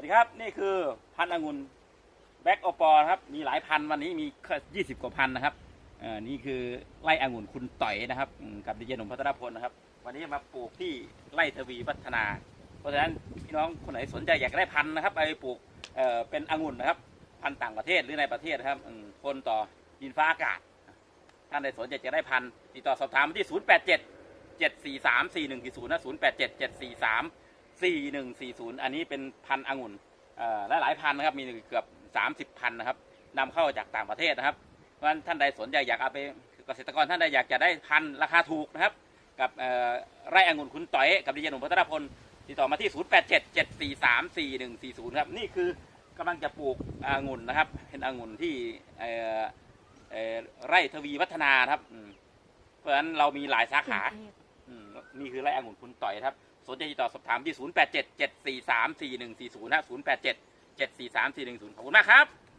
วัสดีครับ นี่คือพันธุ์องุ่นแบ็กโอปอครับ มีหลายพันธุ์วันนี้มียี่สิบกว่าพันนะครับอ่อนี่คือไร่องุ่นคุณต่อยนะครับ กับดีเจหนุ่มพัทรพลนะครับ วันนี้มาปลูกที่ไร่ทวีพัฒนา เพราะฉะนั้นพี่น้องคนไหนสนใจอยากได้พันธุ์นะครับไปปลูกเอ่อเป็นองุ่นนะครับ พันธุ์ต่างประเทศหรือในประเทศนะครับอืมทนต่อดินฟ้าอากาศท่านใดสนใจจะได้พันธุ์ติดต่อสอบถามมาที่ 0 8 7 7 4 3 4 1 0นะ0 8 7 7 4 3 4 1 4 0 อันนี้เป็นพันธุ์องุ่นและหลายพันนะครับ มีเกือบ 30พันนะครับนำเข้าจากต่างประเทศนะครับ เพราะฉะนั้นท่านใดสนใจอยากเอาไปเกษตรกรท่านใดอยากจะได้พันธุ์ราคาถูกนะครับ กับไร่องุ่นคุณต่อยกับดิเจหนุ่มพัทรพลติดต่อมาที่ 0 8 7 7 4 3 4 1 4 0 ครับ นี่คือกำลังจะปลูกองุ่นนะครับ เป็นองุ่นที่เอ่เอ่อไร่ทวีวัฒนานะครับ เพราะฉะนั้นเรามีหลายสาขา นี่คือไร่องุ่นคุณต่อยครับ สนใจติดต่อสอบถามที่ 0 8 7 7 4 3 4 1 4 0นะ0 8 7 7 4 3 4 1 0 ขอบคุณมากครับ